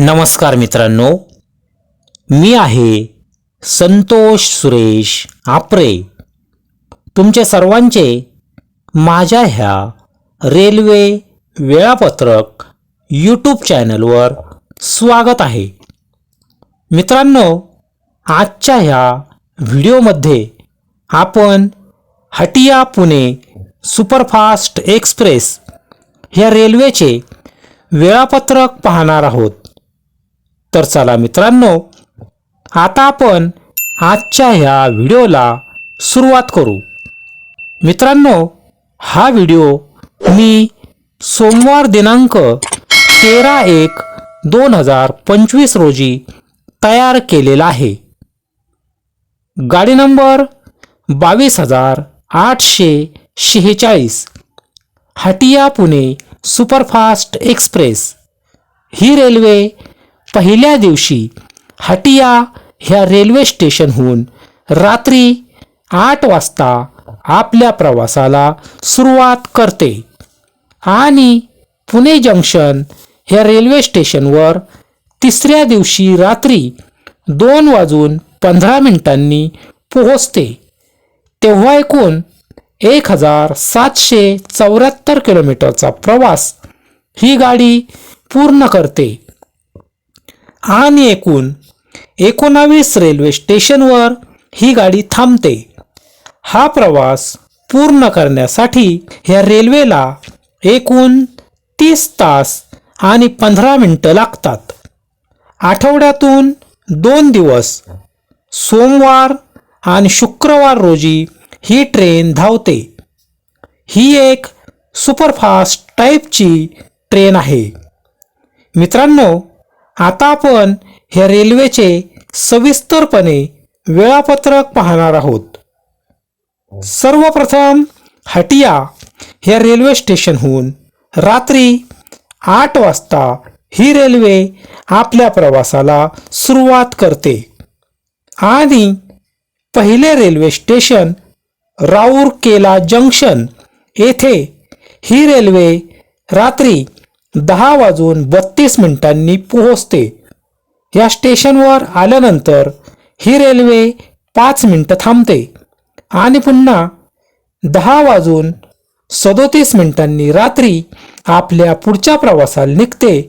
नमस्कार मित्रांनो. मी आहे संतोष सुरेश आपरे. तुमचे सर्वांचे माझ्या ह्या रेल्वे वेळापत्रक यूट्यूब चॅनलवर स्वागत आहे. मित्रांनो आजच्या ह्या व्हिडिओमध्ये आपण हटिया पुणे सुपरफास्ट एक्सप्रेस ह्या रेल्वेचे वेळापत्रक पाहणार आहोत. तर चला मित्रांनो आता आपण आजच्या ह्या व्हिडिओला सुरुवात करू. मित्रांनो हा व्हिडिओ मी सोमवार दिनांक तेरा एक दोन हजार पंचवीस रोजी तयार केलेला आहे. गाडी नंबर बावीस हजार आठशे शेहेचाळीस हटिया पुणे सुपरफास्ट एक्सप्रेस. ही रेल्वे पहिल्या दिवशी हटिया ह्या रेल्वे स्टेशनहून रात्री आठ वाजता आपल्या प्रवासाला सुरुवात करते. आणि पुणे जंक्शन ह्या रेल्वे स्टेशनवर तिसऱ्या दिवशी रात्री दोन वाजून पंधरा मिनिटांनी पोहोचते. तेव्हा एकूण एक हजार सातशे चौऱ्याहत्तर किलोमीटरचा प्रवास ही गाडी पूर्ण करते. आणि एकूण एकोणावीस रेल्वे स्टेशनवर ही गाडी थांबते. हा प्रवास पूर्ण करण्यासाठी ह्या रेल्वेला एकूण तीस तास आणि पंधरा मिनटं लागतात. आठवड्यातून दोन दिवस सोमवार आणि शुक्रवार रोजी ही ट्रेन धावते. ही एक सुपरफास्ट टाईपची ट्रेन आहे. मित्रांनो आता आपण ह्या रेल्वेचे सविस्तरपणे वेळापत्रक पाहणार आहोत. सर्वप्रथम हटिया ह्या रेल्वे स्टेशनहून रात्री आठ वाजता ही रेल्वे आपल्या प्रवासाला सुरुवात करते. आणि पहिले रेल्वे स्टेशन राऊरकेला जंक्शन येथे ही रेल्वे रात्री दहा वाजून बत्तीस मिनिटांनी पोहोचते. या स्टेशनवर आल्यानंतर ही रेल्वे पाच मिनटं थांबते. आणि पुन्हा दहा वाजून सदोतीस मिनिटांनी रात्री आपल्या पुढच्या प्रवासाला निघते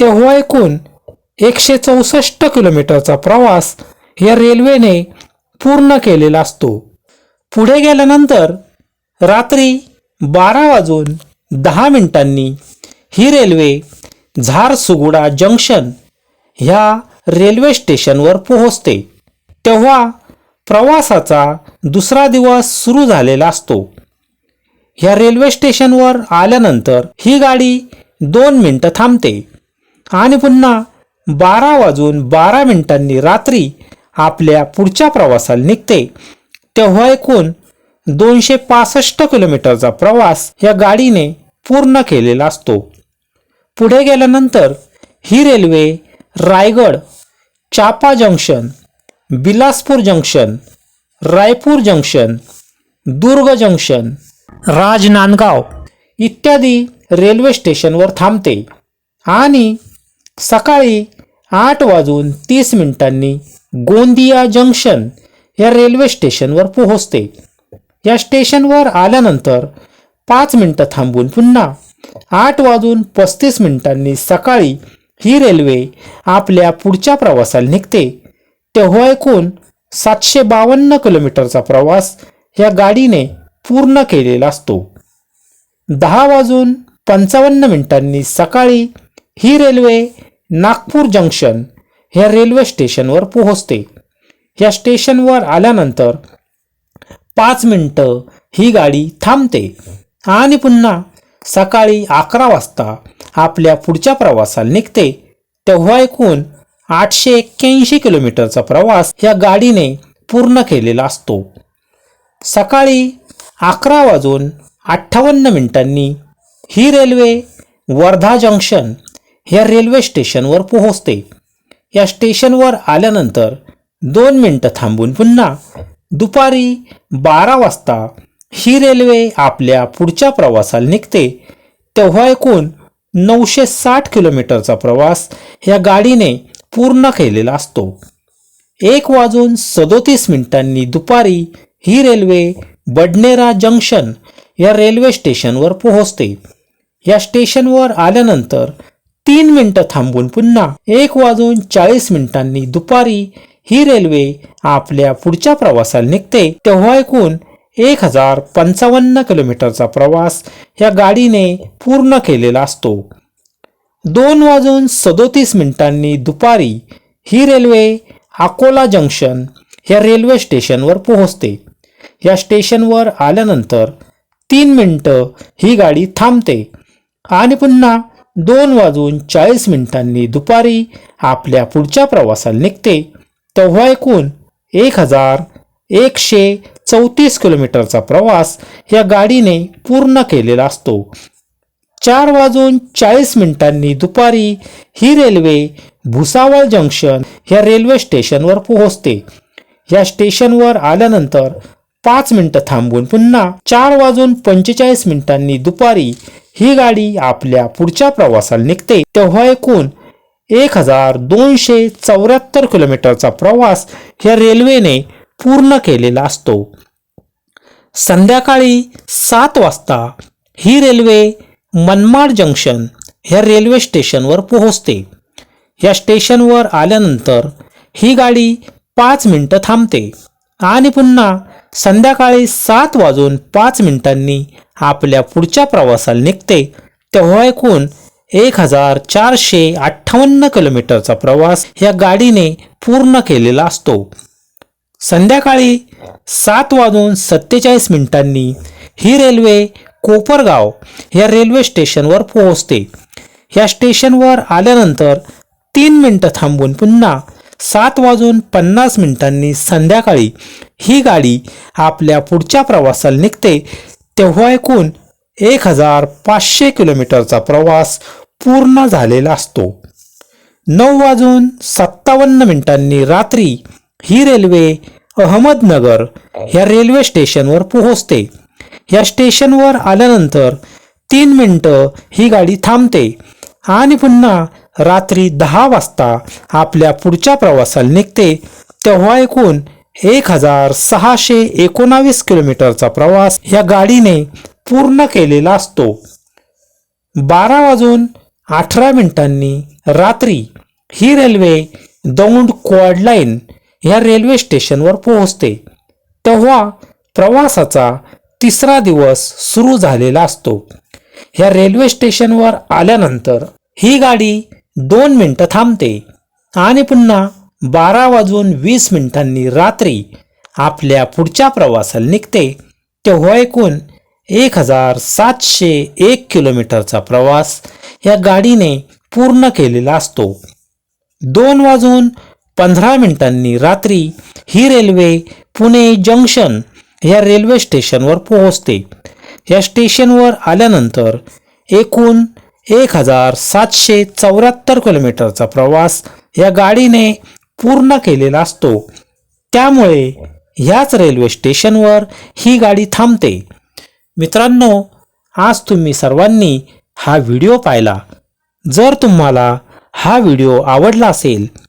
तेव्हा एकूण एकशे चौसष्ट किलोमीटरचा प्रवास या रेल्वेने पूर्ण केलेला असतो. पुढे गेल्यानंतर रात्री बारा वाजून दहा मिनिटांनी ही रेल्वे झारसुगुडा जंक्शन ह्या रेल्वे स्टेशनवर पोहोचते. तेव्हा प्रवासाचा दुसरा दिवस सुरू झालेला असतो. ह्या रेल्वे स्टेशनवर आल्यानंतर ही गाडी दोन मिनटं थांबते आणि पुन्हा बारा वाजून बारा मिनिटांनी रात्री आपल्या पुढच्या प्रवासाला निघते. तेव्हा एकूण दोनशे पासष्ट किलोमीटरचा प्रवास या गाडीने पूर्ण केलेला असतो. पुढे गेल्यानंतर ही railway Raigarh Champa junction Bilaspur junction Raipur junction Durg junction Rajnandgaon इत्यादी रेल्वे स्टेशनवर थांबते. आणि सकाळी आठ वाजून तीस मिनिटांनी गोंदिया जंक्शन या रेल्वे स्टेशनवर पोहोचते. या स्टेशनवर आल्यानंतर पाच मिनटं थांबून पुन्हा आठ वाजून पस्तीस मिनिटांनी सकाळी ही रेल्वे आपल्या पुढच्या प्रवासाला निघते. तेव्हा एकूण सातशे बावन्न किलोमीटरचा प्रवास या गाडीने पूर्ण केलेला असतो. दहा वाजून पंचावन्न मिनिटांनी सकाळी ही रेल्वे नागपूर जंक्शन ह्या रेल्वे स्टेशनवर पोहोचते. या स्टेशनवर आल्यानंतर पाच मिनटं ही गाडी थांबते आणि पुन्हा सकाळी अकरा वाजता आपल्या पुढच्या प्रवासाला निघते. तेव्हा एकूण आठशे एक्क्याऐंशी किलोमीटरचा प्रवास या गाडीने पूर्ण केलेला असतो. सकाळी अकरा वाजून अठ्ठावन्न मिनिटांनी ही रेल्वे वर्धा जंक्शन ह्या रेल्वे स्टेशनवर पोहोचते. या स्टेशनवर आल्यानंतर दोन मिनटं थांबून पुन्हा दुपारी बारा वाजता ही रेल्वे आपल्या पुढच्या प्रवासाला निघते तेव्हा एकूण नऊशे साठ किलोमीटरचा प्रवास या गाडीने पूर्ण केलेला असतो. एक वाजून सदोतीस मिनिटांनी दुपारी ही रेल्वे बडनेरा जंक्शन या रेल्वे स्टेशनवर पोहोचते. या स्टेशनवर आल्यानंतर तीन मिनटं थांबून पुन्हा एक वाजून चाळीस मिनिटांनी दुपारी ही रेल्वे आपल्या पुढच्या प्रवासाला निघते तेव्हा एकूण एक हजार पंचावन्न किलोमीटरचा प्रवास या गाडीने पूर्ण केलेला असतो. दोन वाजून सदोतीस मिनिटांनी दुपारी ही रेल्वे अकोला जंक्शन या रेल्वे स्टेशनवर पोहोचते. या स्टेशनवर आल्यानंतर तीन मिनटं ही गाडी थांबते आणि पुन्हा दोन वाजून चाळीस मिनिटांनी दुपारी आपल्या पुढच्या प्रवासाला निघते. तेव्हा एकूण एक हजार एकशे चौतीस किलोमीटरचा प्रवास या गाडीने पूर्ण केलेला असतो. चार वाजून चाळीस मिनिटांनी दुपारी ही रेल्वे भुसावळ जंक्शन या रेल्वे स्टेशनवर पोहोचते. या स्टेशनवर आल्यानंतर पाच मिनिटं थांबून पुन्हा चार वाजून पंचेचाळीस मिनिटांनी दुपारी ही गाडी आपल्या पुढच्या प्रवासाला निघते. तेव्हा एकूण एक हजार दोनशे चौऱ्याहत्तर किलोमीटरचा प्रवास या रेल्वेने पूर्ण केलेला असतो. संध्याकाळी सात वाजता ही रेल्वे मनमाड जंक्शन ह्या रेल्वे स्टेशनवर पोहोचते. या स्टेशनवर आल्यानंतर ही गाडी पाच मिनिटं थांबते आणि पुन्हा संध्याकाळी सात वाजून पाच मिनिटांनी आपल्या पुढच्या प्रवासाला निघते. तेव्हा एकूण एक हजार चारशे अठ्ठावन्न किलोमीटरचा प्रवास या गाडीने पूर्ण केलेला असतो. संध्याकाळी सात वाजून सत्तेचाळीस मिनिटांनी ही रेल्वे कोपरगाव या रेल्वे स्टेशनवर पोहोचते. या स्टेशनवर आल्यानंतर तीन मिनटं थांबून पुन्हा सात वाजून पन्नास मिनिटांनी संध्याकाळी ही गाडी आपल्या पुढच्या प्रवासाला निघते तेव्हा एकूण एक हजार पाचशे किलोमीटरचा प्रवास पूर्ण झालेला असतो. नऊ वाजून सत्तावन्न मिनिटांनी रात्री ही रेल्वे अहमदनगर या रेल्वे स्टेशनवर पोहोचते. या स्टेशनवर आल्यानंतर तीन मिनटं ही गाडी थांबते आणि पुन्हा रात्री दहा वाजता आपल्या पुढच्या प्रवासाला निघते. तेव्हा एकूण एक हजार सहाशे एकोणावीस किलोमीटरचा प्रवास या गाडीने पूर्ण केलेला असतो. बारा वाजून अठरा मिनिटांनी रात्री ही रेल्वे दौंड क्वाड लाईन ह्या रेल्वे स्टेशनवर पोहोचते. तेव्हा प्रवासाचा तिसरा दिवस सुरू झालेला असतो. ह्या रेल्वे स्टेशनवर आल्यानंतर ही गाडी दोन मिनटं थांबते आणि पुन्हा बारा वाजून वीस मिनिटांनी रात्री आपल्या पुढच्या प्रवासाला निघते. तेव्हा एकूण एक हजार सातशे एक किलोमीटरचा प्रवास या गाडीने पूर्ण केलेला असतो. दोन वाजून पंधरा मिनिटांनी रात्री ही रेल्वे पुणे जंक्शन या रेल्वे स्टेशनवर पोहोचते. या स्टेशनवर आल्यानंतर एकूण एक हजार सातशे चौऱ्याहत्तर किलोमीटरचा प्रवास या गाडीने पूर्ण केलेला असतो. त्यामुळे ह्याच रेल्वे स्टेशनवर ही गाडी थांबते. मित्रांनो आज तुम्ही सर्वांनी हा व्हिडिओ पाहिला. जर तुम्हाला हा व्हिडिओ आवडला असेल